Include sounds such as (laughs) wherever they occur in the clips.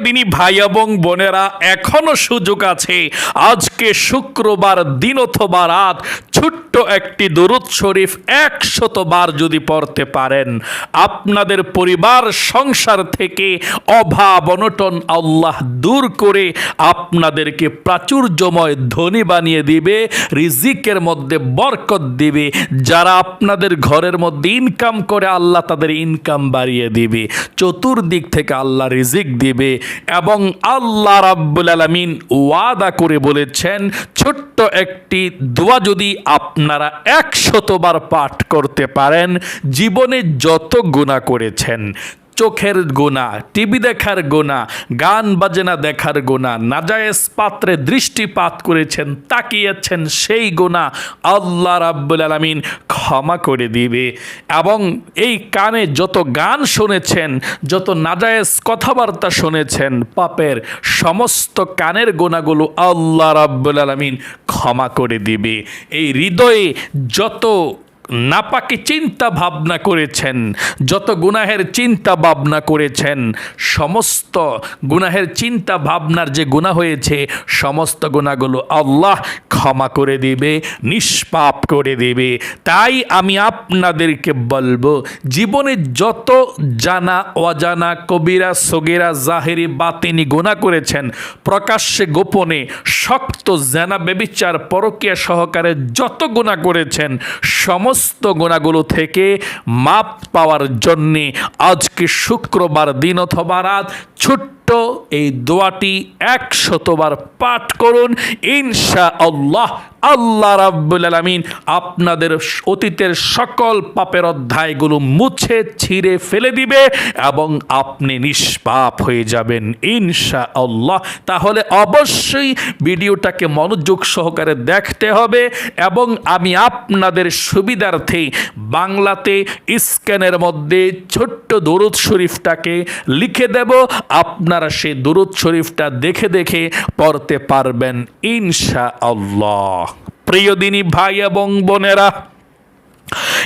প্রিয় ভাই এবং বোনেরা, এখনও সুযোগ আছে। আজকে শুক্রবার দিন অথবা রাত, ছোট্ট একটি দরুদ শরীফ একশতবার যদি পড়তে পারেন, আপনাদের পরিবার, সংসার থেকে অভাব, অনটন আল্লাহ দূর করে আপনাদেরকে প্রাচুর্যময় ধনী বানিয়ে দিবে, রিজিকের মধ্যে বরকত দিবে, যারা আপনাদের ঘরের মধ্যে ইনকাম করে, আল্লাহ তাদের ইনকাম বাড়িয়ে দিবে। চতুর্দিক থেকে আল্লাহ রিজিক দিবে। এবং আল্লাহ রাব্বুল আলামিন ওয়াদা করে বলেছেন, ছোট্ট একটি দোয়া যদি আপনারা একশতবার পাঠ করতে পারেন, জীবনে যত গুণা করেছেন চোখের গোনা, টিভি দেখার গোনা, গান বাজনা দেখার গোনা, নাজায়েজ পাত্রে দৃষ্টিপাত করেছেন, তাকিয়েছেন সেই গোনা আল্লাহ রাব্বুল আলামিন ক্ষমা করে দিবে। এবং এই কানে যত গান শুনেছেন, যত নাজায়েজ কথাবার্তা শুনেছেন, পাপের সমস্ত কানের গোনাগুলো আল্লাহ রাব্বুল আলামিন ক্ষমা করে দিবে। এই হৃদয়ে যত নাপাকে চিন্তা ভাবনা করেছেন, যত গুনাহের চিন্তা ভাবনা করেছেন, সমস্ত গুনাহের চিন্তা ভাবনার যে গুণা হয়েছে, সমস্ত গুণাগুলো আল্লাহ ক্ষমা করে দিবে, নিষ্পাপ করে দিবে। তাই আমি আপনাদেরকে বলব, জীবনে যত জানা, অজানা, কবিরা, সগেরা, জাহেরি, বাতিনি গুণা করেছেন, প্রকাশ্যে, গোপনে, শক্ত, জেনা বেবিচার পরকীয়া সহকারে যত গুণা করেছেন, সমস্ত গুণাগুলো থেকে মাপ পাওয়ার জন্যে আজকে শুক্রবার দিন অথবা রাত ছোট্ট এই দোয়াটি একশতবার পাঠ করুন। ইনশা আল্লাহ আল্লাহ রাব্বুল আলামিন আপনাদের অতীতের সকল পাপের অধ্যায়গুলো মুছে ছিঁড়ে ফেলে দিবে এবং আপনি নিষ্পাপ হয়ে যাবেন। ইনশা আল্লাহ তাহলে অবশ্যই ভিডিওটাকে মনোযোগ সহকারে দেখতে হবে এবং আমি আপনাদের সুবিধার্থে বাংলাতে স্ক্যানের মধ্যে ছোট্ট দরুদ শরীফটাকে লিখে দেব। আপনারা সেই দরুদ শরীফটা দেখে দেখে পড়তে পারবেন ইনশা আল্লাহ প্রিয় দিনী ভাই এবং বোনেরা,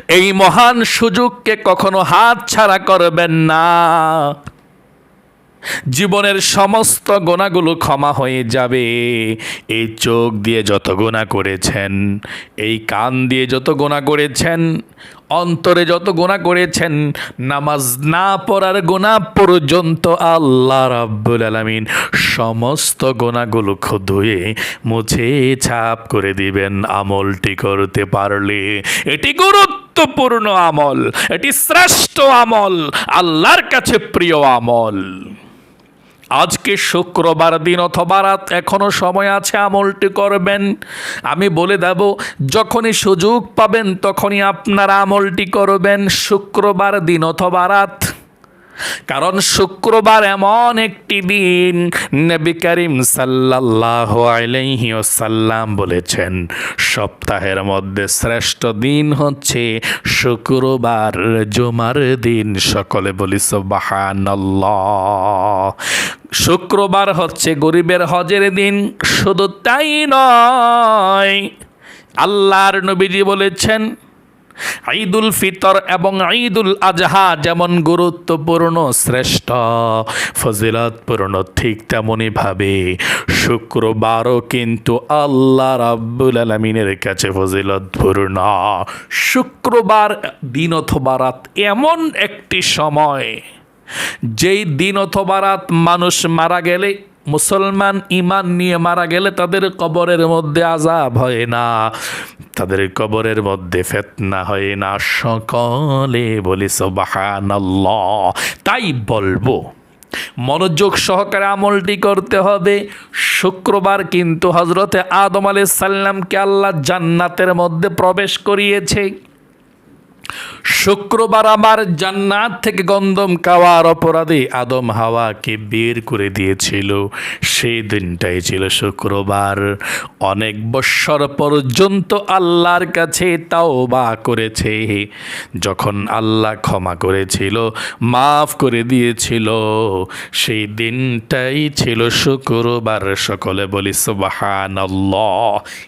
এই মহান সুযোগকে কখনো হাত ছাড়া করবেন না। জীবনের সমস্ত গোনাগুলো ক্ষমা হয়ে যাবে। এই চোখ দিয়ে যত গোনা করেছেন, এই কান দিয়ে যত গোনা করেছেন অন্তরে যত গোনা করেছেন, নামাজ না পড়ার গোনা পর্যন্ত আল্লাহ রাব্বুল আলামিন সমস্ত গোনাগুলো ধুয়ে মুছে ছাপ করে দিবেন আমলটি করতে পারলে। এটি গুরুত্বপূর্ণ আমল, এটি শ্রেষ্ঠ আমল, আল্লাহর কাছে প্রিয় আমল। আজকে শুক্রবার দিন অথবা রাত এখনও সময় আছে আমলটি করবেন। আমি বলে দেব, যখনই সুযোগ পাবেন তখনই আপনারা আমলটি করবেন শুক্রবার দিন অথবা রাত। কারণ শুক্রবার এমন একটি দিন নবী করিম সাল্লাহ আলাইহি ওসাল্লাম বলেছেন, সপ্তাহের মধ্যে শ্রেষ্ঠ দিন হচ্ছে শুক্রবার, জুমার দিন। সকলে বলি সুবহানাল্লাহ। শুক্রবার হচ্ছে গরিবের হজের দিন, শুধু তাই নয়, আল্লাহর নবীজি বলেছেন ঈদুল ফিতর এবং ঈদুল আজহা যেমন গুরুত্বপূর্ণ, শ্রেষ্ঠ। ফজিলতপূর্ণ ঠিক তেমনইভাবে শুক্রবারও কিন্তু আল্লাহ রাব্বুল আলমিনের কাছে ফজিলতপূর্ণ শুক্রবার দিন অথবা রাত এমন একটি সময়, যেই দিন অথবা রাত মানুষ মারা গেলে মুসলমান ইমান নিয়ে মারা গেলে তাদের কবরের মধ্যে আজাব হয় না। তাদের কবরের মধ্যে ফেতনা হয় না সকলে বলি সুবহানাল্লাহ। তাই বলব, মনোযোগ সহকারে আমলটি করতে হবে। শুক্রবার কিন্তু হজরতে আদম আলাইহিস সাল্লামকে আল্লাহ জান্নাতের মধ্যে প্রবেশ করিয়েছে। শুক্রবার আমার জান্নাত থেকে গন্ধম খাওয়ার অপরাধে আদম হাওয়াকে বের করে দিয়েছিল। সেই দিনটাই ছিল শুক্রবার। অনেক বৎসর পর্যন্ত আল্লাহর কাছে তাও বা করেছে। যখন আল্লাহ ক্ষমা করেছিল, মাফ করে দিয়েছিল, সেই দিনটাই ছিল শুক্রবার। সকলে বলি সুবাহান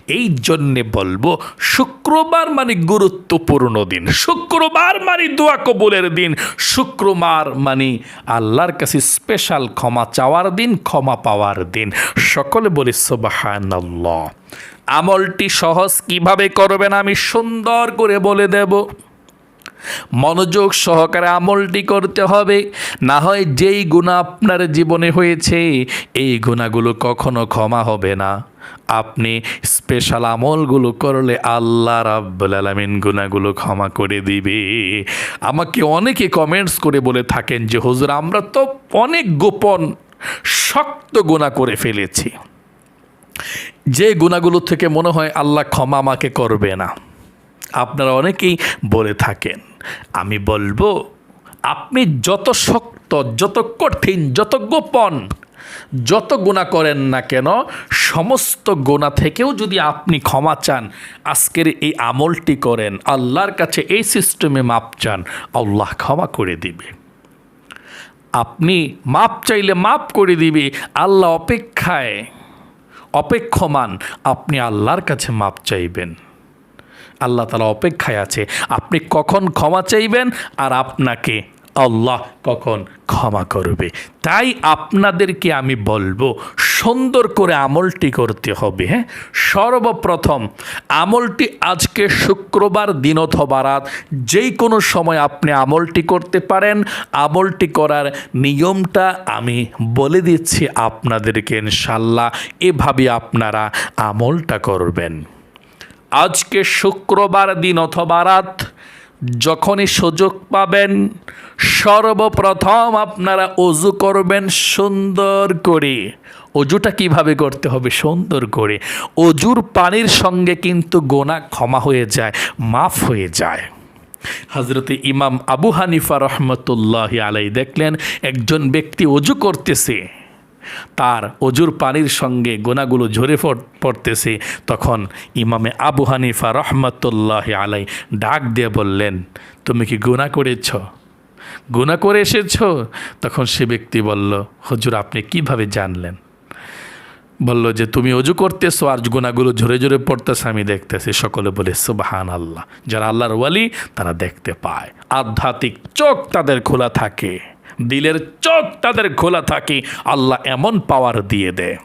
এই জন্যে বলব, শুক্রবার মানে গুরুত্বপূর্ণ দিন। শুক্রবার মানে দোয়া কবুলের দিন। শুক্রবার মানে আল্লাহর কাছে স্পেশাল ক্ষমা চাওয়ার দিন, ক্ষমা পাওয়ার দিন। সকলে বলি সুবহানাল্লাহ। আমলটি সহজ কীভাবে করবেন আমি সুন্দর করে বলে দেব। মনোযোগ সহকারে আমলটি করতে হবে। না হয় যেই গুণা আপনার জীবনে হয়েছে, এই গুণাগুলো কখনো ক্ষমা হবে না। আপনি স্পেশাল আমলগুলো করলে আল্লাহ রাব্বুল আলামিন গুণাগুলো ক্ষমা করে দিবে। আমাকে অনেকে কমেন্টস করে বলে থাকেন যে, হুজুর, আমরা তো অনেক গোপন, শক্ত গুণা করে ফেলেছি। যে গুণাগুলো থেকে মনে হয় আল্লাহ ক্ষমা আমাকে করবে না। আপনারা অনেকেই বলে থাকেন। আমি বলব, আপনি যত শক্ত, যত কঠিন, যত গোপন যত গোনা করেন না কেন, সমস্ত গোনা থেকেও যদি আপনি ক্ষমা চান, আজকের এই আমলটি করেন, আল্লাহর কাছে এই সিস্টেমে মাপ চান, আল্লাহ ক্ষমা করে দিবে। আপনি মাপ চাইলে মাপ করে দিবে, আল্লাহ অপেক্ষায় অপেক্ষমান, আপনি আল্লাহর কাছে মাপ চাইবেন। আল্লাহ তালা অপেক্ষায় আছে, আপনি কখন ক্ষমা চাইবেন আর আপনাকে আল্লাহ কখন ক্ষমা করবে। তাই আপনাদেরকে আমি বলব, সুন্দর করে আমলটি করতে হবে হ্যাঁ? সর্বপ্রথম আমলটি আজকে শুক্রবার, দিন অথবা রাত যেই কোনো সময় আপনি আমলটি করতে পারেন। আমলটি করার নিয়মটা আমি বলে দিচ্ছি আপনাদেরকে ইনশাল্লাহ এভাবে আপনারা আমলটা করবেন। আজকে শুক্রবার, দিন অথবা রাত যখনই সুযোগ পাবেন, সর্বপ্রথম আপনারা অজু করবেন সুন্দর করে। অজুটা কীভাবে করতে হবে? সুন্দর করে। অজুর পানির সঙ্গে কিন্তু গোনা ক্ষমা হয়ে যায়, মাফ হয়ে যায়। হজরতে ইমাম আবু হানিফা রহমতুল্লাহ আলাই দেখলেন, একজন ব্যক্তি অজু করতেছে। তার অজুর পানির সঙ্গে গোনাগুলো ঝরে পড়তেছে। তখন ইমামে আবু হানিফা রহমতুল্লাহ আলাই ডাক দিয়ে বললেন, তুমি কি গুণা করেছ? গুণা করে এসেছ? তখন সে ব্যক্তি বলল, হজুর, আপনি কীভাবে জানলেন? বলল যে, তুমি অজু করতেছো আর গুণাগুলো ঝরে ঝরে পড়তেছে। আমি দেখতেছি সকলে বলে সুবাহান আল্লাহ যারা আল্লাহর ওয়ালি, তারা দেখতে পায়। আধ্যাত্মিক চোখ তাদের খোলা থাকে। দিলের চোখ তাদের খোলা থাকে, আল্লাহ এমন পাওয়ার দিয়ে দেয়।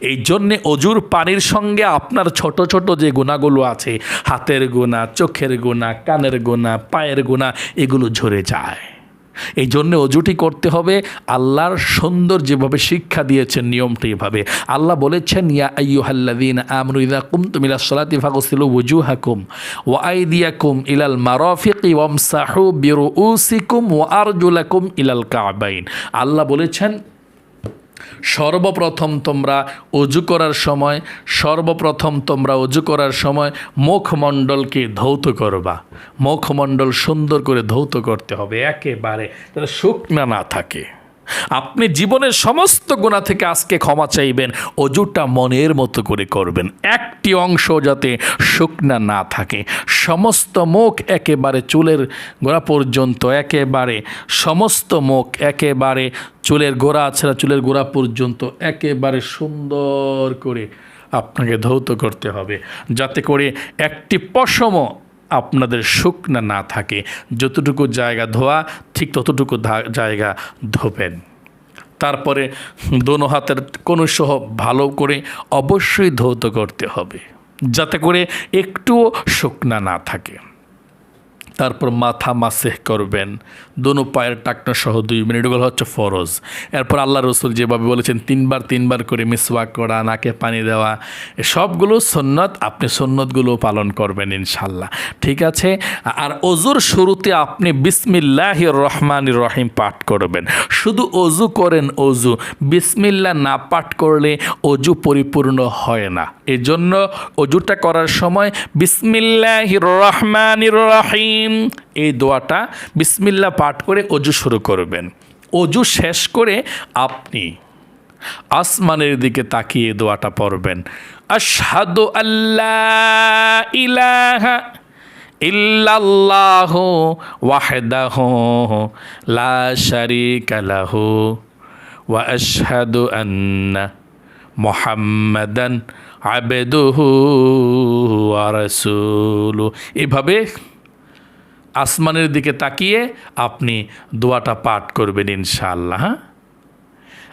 এই জন্যে অজুর পানির সঙ্গে আপনার ছোট ছোট যে গুণাগুলো আছে, হাতের গোনা চোখের গোনা কানের গোনা পায়ের গোনা এগুলো ঝরে যায়। এই জন্যে অজুটি করতে হবে। আল্লাহর সুন্দর যেভাবে শিক্ষা দিয়েছেন নিয়মটি এভাবে। আল্লাহ বলেছেন, ইয়া ইযা কুমতুম ইলা সলাতি ফাগসিলু হাকুম ওয়া আইদিয়াকুম ইলাল মারাফিকি ওয়ামসাহু বিরুউসিকুম ওয়া আরজুলাকুম ইলাল কাবাইন আল্লাহ বলেছেন সর্বপ্রথম তোমরা অজু করার সময়, সর্বপ্রথম তোমরা অজু করার সময় মুখমণ্ডলকে ধৌত করবা। মুখমণ্ডল সুন্দর করে ধৌত করতে হবে, একেবারে শুকনা না থাকে। আপনি জীবনের সমস্ত গুণা থেকে আজকে ক্ষমা চাইবেন, অজুটা মনের মতো করে করবেন। একটি অংশ যাতে শুকনা না থাকে। সমস্ত মুখ একেবারে চুলের গোড়া পর্যন্ত, একেবারে সমস্ত মুখ একেবারে চুলের গোড়া ছাড়া চুলের গোড়া পর্যন্ত একেবারে সুন্দর করে আপনাকে ধৌত করতে হবে। যাতে করে একটি পশমও আপনাদের শুকনা না থাকে। যতটুকু জায়গা ধোয়া, ঠিক ততটুকু জায়গা ধোবেন। তারপরে দোনো হাতের কোনো সহ ভালো করে অবশ্যই ধৌত করতে হবে। যাতে করে একটুও শুকনা না থাকে। তারপর মাথা মাসেহ করবেন। দোনো পায়ের টাকনা সহ দুই মিনিট। এগুলো হচ্ছে ফরজ। এরপর আল্লাহ রসুল যেভাবে বলেছেন, তিনবার তিনবার করে মিসওয়াক করা, নাকে পানি দেওয়া, সবগুলো সন্ন্যত আপনি সন্ন্যতগুলো পালন করবেন ইনশাল্লাহ ঠিক আছে? আর অজুর শুরুতে আপনি বিসমিল্লাহ রহমান রহিম পাঠ করবেন। শুধু অজু করেন অজু বিসমিল্লা না পাঠ করলে অজু পরিপূর্ণ হয় না। এজন্য অজুটা করার সময় বিসমিল্লাহ রহমান রহিম এই দোয়াটা বিসমিল্লা পাঠ করে অজু শুরু করবেন। অজু শেষ করে আপনি আসমানের দিকে তাকিয়ে দোয়াটা পড়বেন। আশহাদু আল্লাহ ইলাহা ইল্লাল্লাহ ওয়াহদাহু লা শারীকা ওয়া আশহাদু আন্না মুহাম্মাদান আবেদুহু রাসূলু এভাবে আসমানের দিকে তাকিয়ে আপনি দোয়াটা পাঠ করবেন ইনশাআল্লাহ হ্যাঁ?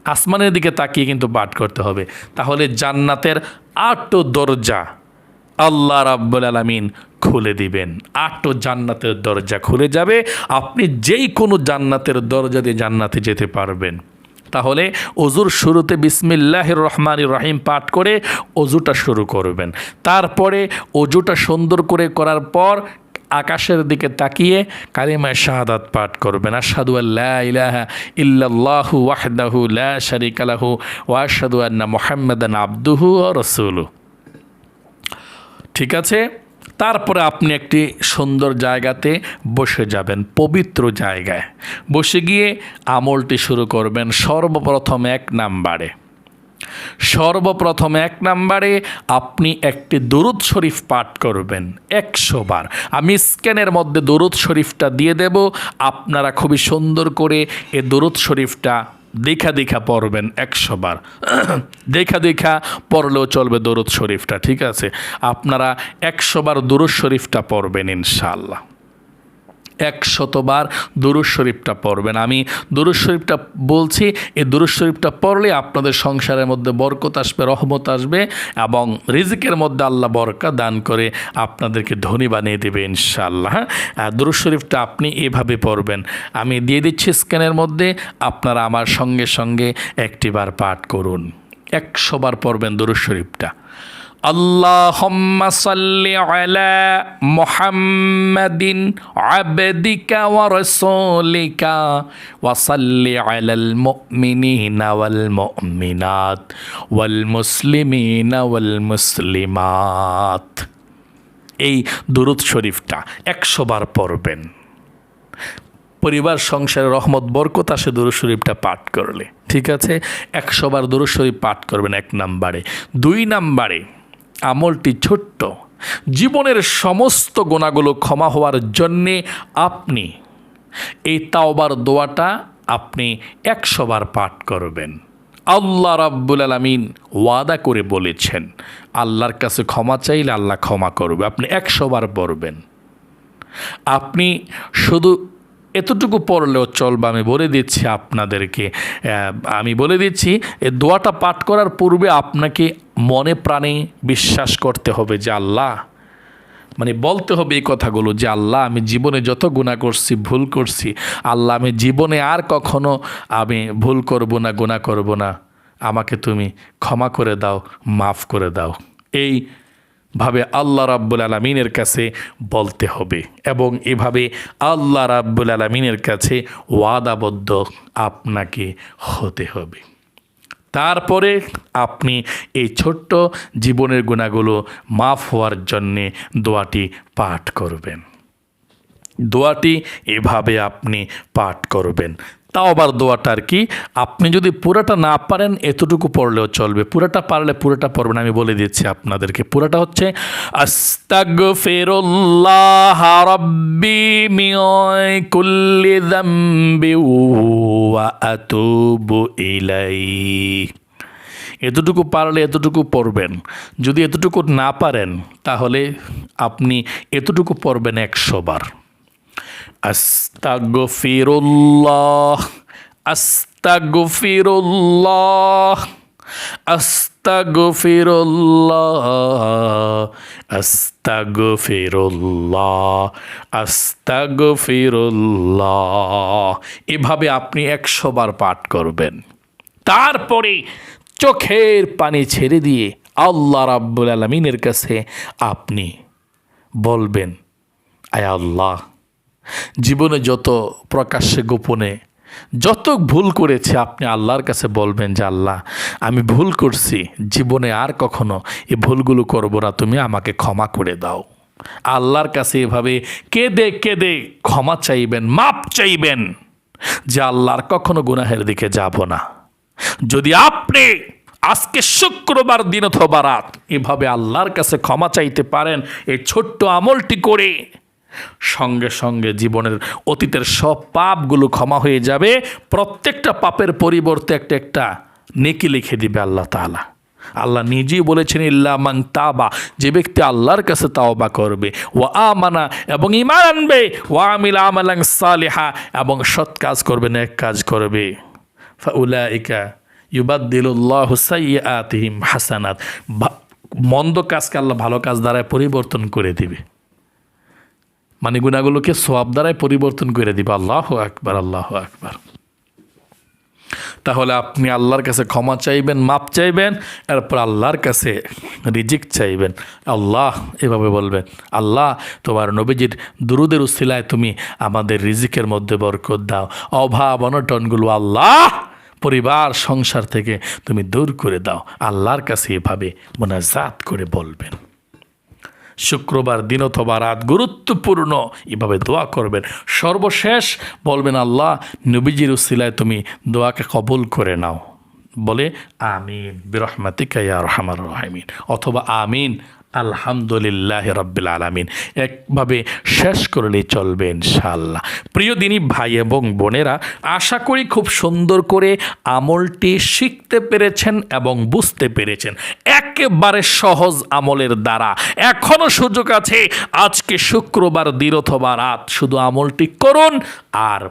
আসমানের দিকে তাকিয়ে কিন্তু পাঠ করতে হবে। তাহলে জান্নাতের আটটো দরজা আল্লাহ রাব্বুল আলামিন খুলে দিবেন। আটটো জান্নাতের দরজা খুলে যাবে। আপনি যেই কোনো জান্নাতের দরজা দিয়ে জান্নাতে যেতে পারবেন। তাহলে অজুর শুরুতে বিসমিল্লাহ রহমান রহিম পাঠ করে অজুটা শুরু করবেন। তারপরে অজুটা সুন্দর করে করার পর আকাশের দিকে তাকিয়ে কালিমায় শাহাদাত পাঠ করবেন। আশহাদু আল্লাহ ইলাহা ইল্লাল্লাহু ওয়াহদাহু লা শারিকা লাহু ওয়া আশহাদু আন্না মুহাম্মাদান আবদুহু ওয়া রাসূলুহু। ঠিক আছে? তারপরে আপনি একটি সুন্দর জায়গাতে বসে যাবেন, পবিত্র জায়গায়। বসে গিয়ে আমলটি শুরু করবেন সর্বপ্রথম এক নাম্বারে। সর্বপ্রথম এক নাম্বারে আপনি একটি দরুদ শরীফ পাঠ করবেন একশো বার। আমি স্ক্যানের মধ্যে দরুদ শরীফটা দিয়ে দেব, আপনারা খুবই সুন্দর করে এ দরুদ শরীফটা দেখা দেখা পড়বেন একশো বার। (clears throat) দেখা দেখা পড়লেও চলবে দরুদ শরীফটা, ঠিক আছে? আপনারা একশো বার দরুদ শরীফটা পড়বেন ইনশাল্লাহ একশতবার দুরুজ শরীফটা পড়বেন। আমি দুরুজ শরীফটা বলছি, এই দুরুজ শরীফটা পড়লে আপনাদের সংসারের মধ্যে বরকত আসবে, রহমত আসবে এবং রিজিকের মধ্যে আল্লাহ বরকা দান করে আপনাদেরকে ধনী বানিয়ে দেবে ইনশাআল্লাহ। হ্যাঁ? দুরুজ শরীফটা আপনি এভাবে পড়বেন। আমি দিয়ে দিচ্ছি স্ক্যানের মধ্যে, আপনারা আমার সঙ্গে সঙ্গে একটিবার পাঠ করুন। একশোবার পড়বেন দুরুজ শরীফটা। ওয়া মুসলিমিনা মুসলিমাত। এই দুরুদ শরীফটা একশো বার পড়বেন। পরিবার, সংসারে, রহমত, বরকতা সে দুরু শরীফটা পাঠ করলে। ঠিক আছে? একশোবার দুরু শরীফ পাঠ করবেন এক নাম্বারে। দুই নাম্বারে আমলটি ছোট্ট। জীবনের সমস্ত গোনাগুলো ক্ষমা হওয়ার জন্যে আপনি এই তাওবার দোয়াটা আপনি একশোবার পাঠ করবেন। আল্লাহ রাব্বুল আলমিন ওয়াদা করে বলেছেন, আল্লাহর কাছে ক্ষমা চাইলে আল্লাহ ক্ষমা করবে, আপনি একশোবার পড়বেন। আপনি শুধু এতটুকু পড়লেও চলবে আমি বলে দিচ্ছি আপনাদেরকে আমি বলে দিচ্ছি, এ দোয়াটা পাঠ করার পূর্বে আপনাকে মনে প্রাণে বিশ্বাস করতে হবে যে আল্লাহ মানে বলতে হবে এই কথাগুলো যে আল্লাহ, আমি জীবনে যত গুণা করছি, ভুল করছি, আল্লাহ, আমি জীবনে আর কখনো আমি ভুল করব না গুণা করব না। আমাকে তুমি ক্ষমা করে দাও, মাফ করে দাও। এই ভাবে আল্লাহ রাব্বুল আলমিনের কাছে বলতে হবে এবং এভাবে আল্লাহ রাব্বুল আলমিনের কাছে ওয়াদাবদ্ধ আপনাকে হতে হবে। তারপরে আপনি এই ছোট্ট জীবনের গুণাগুলো মাফ হওয়ার জন্যে দোয়াটি পাঠ করবেন। দোয়াটি এভাবে আপনি পাঠ করবেন। তাও আবার দোয়াটা আর কি, আপনি যদি পুরাটা না পারেন, এতটুকু পড়লেও চলবে। পুরাটা পারলে পুরাটা পড়বেন, আমি বলে দিচ্ছি আপনাদেরকে। পুরাটা হচ্ছে আস্তাগ ফেরুল্লাহ রব্বি মিয় কুল্লি ওয়া আতুবু ইলাই। এতটুকু পারলে এতটুকু পড়বেন। যদি এতটুকু না পারেন, তাহলে আপনি এতটুকু পড়বেন একশো বার। আস্তাগফিরুল্লাহ আস্তাগফিরুল্লাহ আস্তাগফিরুল্লাহ আস্তাগফিরুল্লাহ আস্তাগফিরুল্লাহ। এভাবে আপনি একশো বার পাঠ করবেন। তারপরে চোখের পানি ছেড়ে দিয়ে আল্লাহ রাব্বুল আলমিনের কাছে আপনি বলবেন, আয় আল্লাহ জীবনে যত প্রকাশ্যে গোপনে, যত ভুল করেছে আপনি আল্লাহর কাছে বলবেন যে, আল্লাহ, আমি ভুল করছি, জীবনে আর কখনো এই ভুলগুলো করব না, তুমি আমাকে ক্ষমা করে দাও। আল্লাহর কাছে এভাবে কেঁদে কেঁদে ক্ষমা চাইবেন, মাপ চাইবেন যে, আল্লাহর কখনো গুনাহের দিকে যাব না। যদি আপনি আজকে শুক্রবার দিন অথবা রাত এভাবে আল্লাহর কাছে ক্ষমা চাইতে পারেন এই ছোট্ট আমলটি করে সঙ্গে সঙ্গে জীবনের অতীতের সব পাপগুলো ক্ষমা হয়ে যাবে। প্রত্যেকটা পাপের পরিবর্তে একটা একটা নেকি লিখে দিবে আল্লাহ তাআলা। আল্লাহ নিজেই বলেছেন, ইল্লা মান তাবা। যে ব্যক্তি আল্লাহর কাছে তাওবা করবে ও আমানা এবং ইমান আনবে, ওয়া আমিল আমালাং সালিহা। এবং সৎ কাজ করবে এক কাজ করবে। ফাউলাইকা ইউবাদ্দিলুল্লাহু সাইয়্যাতিহিম হাসানাত। মন্দ কাজকে আল্লাহ ভালো কাজ দ্বারায় পরিবর্তন করে দিবে। মানে গুণাগুলোকে সোয়াব দ্বারায় পরিবর্তন করে দিবে। আল্লাহ আকবার আল্লাহ আকবার। তাহলে আপনি আল্লাহর কাছে ক্ষমা চাইবেন, মাপ চাইবেন, এরপর আল্লাহর কাছে রিজিক চাইবেন। আল্লাহ এভাবে বলবেন আল্লাহ, তোমার নবীজির দুরুদের উসিলায় তুমি আমাদের রিজিকের মধ্যে বরকত দাও। অভাব, অনটনগুলো আল্লাহ পরিবার, সংসার থেকে তুমি দূর করে দাও। আল্লাহর কাছে এভাবে মোনাজাত করে বলবেন। শুক্রবার দিন অথবা রাত গুরুত্বপূর্ণ। এভাবে দোয়া করবেন। সর্বশেষ বলবেন, আল্লাহ, নবীজির উসিলায় তুমি দোয়াকে কবুল করে নাও। বলে, আমিন, বিরহমাতিকা ইয়া রহমান রহমিন। অথবা, আমিন আলহামদুলিল্লাহ রব্বিল আলামিন। একভাবে শেষ করলে চলবে ইনশাআল্লাহ। প্রিয় দিনী ভাই এবং বোনেরা, আশা করি খুব সুন্দর করে আমলটি শিখতে পেরেছেন এবং বুঝতে পেরেছেন। একেবারে সহজ আমলের দ্বারা। এখনও সুযোগ আছে। আজকে শুক্রবার দিন রাত। শুধু আমলটি করুন আর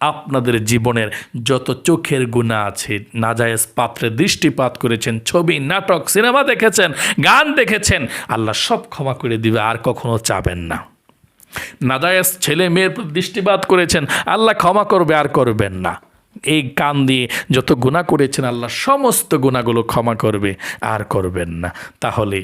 আপনাদের জীবনের যত চোখের গুণা আছে, নাজায়েজ পাত্রে দৃষ্টিপাত করেছেন, ছবি, নাটক, সিনেমা দেখেছেন, গান দেখেছেন, আল্লাহ সব ক্ষমা করে দিবে, আর কখনো চাবেন না। নাজায়েজ ছেলে মেয়ের দৃষ্টিপাত করেছেন, আল্লাহ ক্ষমা করবে, আর করবেন না। এই কান দিয়ে যত গুণা করেছেন আল্লাহ সমস্ত গুণাগুলো ক্ষমা করবে, আর করবেন না। তাহলে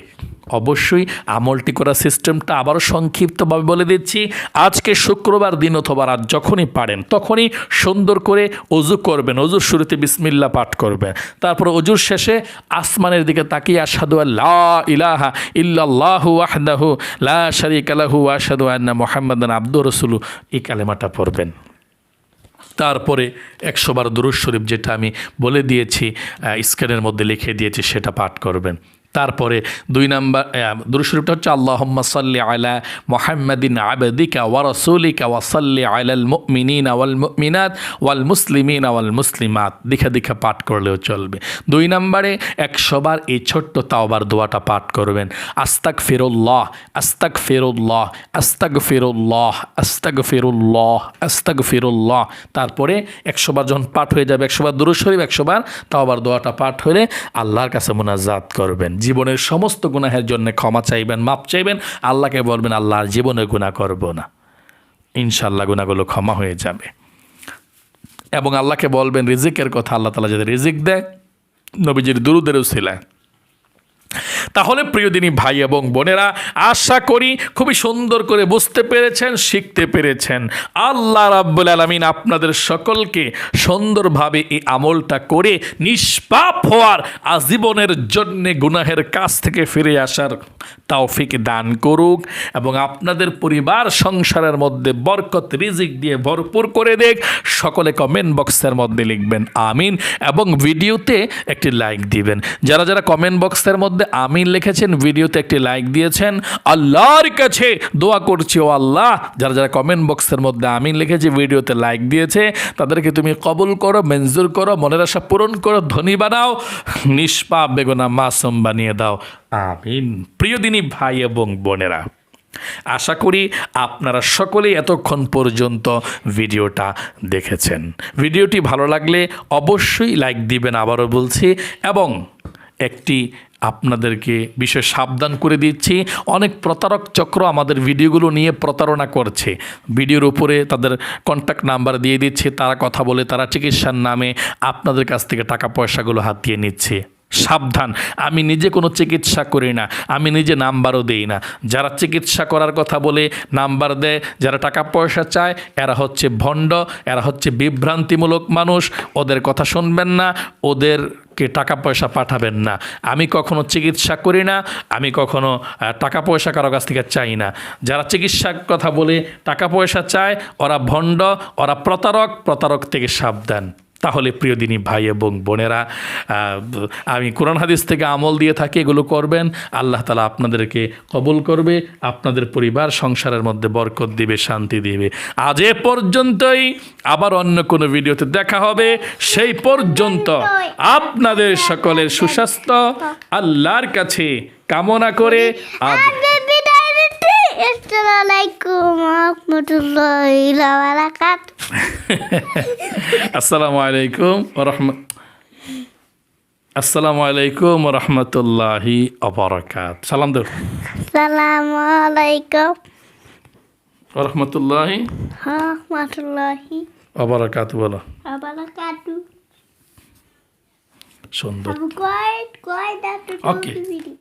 অবশ্যই আমলটি করা সিস্টেমটা আবারও সংক্ষিপ্তভাবে বলে দিচ্ছি। আজকে শুক্রবার দিন অথবা রাত যখনই পারেন, তখনই সুন্দর করে অজু করবেন। অজুর শুরুতে বিসমিল্লা পাঠ করবেন। তারপর অজুর শেষে আসমানের দিকে তাকিয়ে আসাদু আল্লাহ ইলাহা ইল্লাল্লাহু ওয়াহদাহু লা শারিকা লাহু ওয়া আশহাদু আন্না মুহাম্মাদান আবদুর রাসূলু। এই কালেমাটা পড়বেন। তারপরে একশোবার দুরুজ শরীফ যেটা আমি বলে দিয়েছি স্ক্যানের মধ্যে লিখে দিয়েছি, সেটা পাঠ করবেন। তারপরে দুই নাম্বার দুরুজ শরীফটা হচ্ছে আল্লাহ সাল্লি আলা মোহাম্মদিন আবেদিকা ওয়া রসুলিকা ওয়া সাল্লি আলাল মুমিনিন ওয়াল মুমিনাত ওয়াল মুসলিমিন ওয়াল মুসলিমাত। দেখা দেখা পাঠ করলেও চলবে। দুই নম্বরে একশোবার এই ছোট্ট তাওবার দোয়াটা পাঠ করবেন। আস্তাক ফিরুল্লাহ আস্তাক ফিরুল্লাহ আস্তাক ফিরুল্লাহ আস্তাক ফিরুল্লাহ আস্তাক ফিরুল্লাহ তারপরে একশোবার যখন পাঠ হয়ে যাবে একশোবার দুরুজ শরীফ একশোবার তাওবার দোয়াটা পাঠ হলে আল্লাহর কাছে মোনাজাত করবেন। জীবনের সমস্ত গুনাহের জন্য ক্ষমা চাইবেন মাপ চাইবেন। আল্লাহকে বলবেন আল্লাহর জীবনে গুণা করব না। ইনশাল্লাহ গুণাগুলো ক্ষমা হয়ে যাবে। এবং আল্লাহকে বলবেন, রিজিকের কথা আল্লাহ তালা যাদের রিজিক দেয়, নবীজির দুরুদেরও ছিলেন তাহলে প্রিয়দিনী ভাই এবং বোনেরা, আশা করি খুবই সুন্দর করে বুঝতে পেরেছেন, শিখতে পেরেছেন। আল্লাহ রাব্বুল আলমিন আপনাদের সকলকে সুন্দরভাবে এই আমলটা করে নিষ্পাপ হওয়ার আজীবনের জন্যে গুনাহের কাছ থেকে ফিরে আসার তাওফিক দান করুক এবং আপনাদের পরিবার, সংসারের মধ্যে বরকত, রিজিক দিয়ে ভরপুর করে দেখ। সকলে কমেন্ট বক্সের মধ্যে লিখবেন, আমিন। এবং ভিডিওতে একটি লাইক দিবেন। যারা যারা কমেন্ট বক্সের মধ্যে আমিন লিখেছেন, ভিডিওতে একটি লাইক দিয়েছেন। আল্লাহর কাছে দোয়া করছি, ও আল্লাহ, যারা যারা কমেন্ট বক্সের মধ্যে আমিন লিখেছে, ভিডিওতে লাইক দিয়েছে, তাদেরকে তুমি কবুল করো, মঞ্জুর করো, মনের আশা পূরণ করো, ধনী বানাও, নিষ্পাপ, বেগনা মাসুম বানিয়ে দাও। আমিন। প্রিয় দিনী ভাই এবং বোনেরা, আশা করি আপনারা সকলেই এতক্ষণ পর্যন্ত ভিডিওটা দেখেছেন। ভিডিওটি ভালো লাগলে অবশ্যই লাইক দিবেন, আবারও বলছি, এবং একটি আপনাদেরকে বিষয় সাবধান করে দিচ্ছি। অনেক প্রতারক চক্র আমাদের ভিডিওগুলো নিয়ে প্রতারণা করছে। ভিডিওর উপরে তাদের কন্ট্যাক্ট নাম্বার দিয়ে দিচ্ছে, তারা কথা বলে, তারা চিকিৎসার নামে আপনাদের কাছ থেকে টাকা পয়সাগুলো হাতিয়ে নিচ্ছে। সাবধান। আমি নিজে কোনো চিকিৎসা করি না। আমি নিজে নাম্বারও দেই না। যারা চিকিৎসা করার কথা বলে নাম্বার দেয়, যারা টাকা পয়সা চায়, এরা হচ্ছে ভণ্ড, এরা হচ্ছে বিভ্রান্তিমূলক মানুষ। ওদের কথা শুনবেন না, ওদেরকে টাকা পয়সা পাঠাবেন না। আমি কখনো চিকিৎসা করি না, আমি কখনো টাকা পয়সা কারও কাছ থেকে চাই না। যারা চিকিৎসার কথা বলে টাকা পয়সা চায়, ওরা ভণ্ড, ওরা প্রতারক প্রতারক থেকে সাবধান। তাহলে প্রিয় দিনী ভাই এবং বোনেরা আমি কোরআন হাদিস থেকে আমল দিয়ে থাকি, এগুলো করবেন। আল্লাহ তালা আপনাদেরকে কবুল করবে, আপনাদের পরিবার সংসারের মধ্যে বরকত দিবে, শান্তি দিবে। আজ এ পর্যন্তই, আবার অন্য কোনো ভিডিওতে দেখা হবে। সেই পর্যন্ত আপনাদের সকলের সুস্বাস্থ্য, আল্লাহর কাছে কামনা করে আজ Assalamualaikum warahmatullahi wabarakatuh. (laughs) আসসালামু আলাইকুম রহম আসসালামু আলাইকুম রহমতুল্লাহি অবরাকাত সালাম দেব Assalamualaikum রহমতুল্লাহি warahmatullahi অবরাকাত বলো wabarakatuh. সুন্দর Aku kuat, kuat dah tutup Okey. video.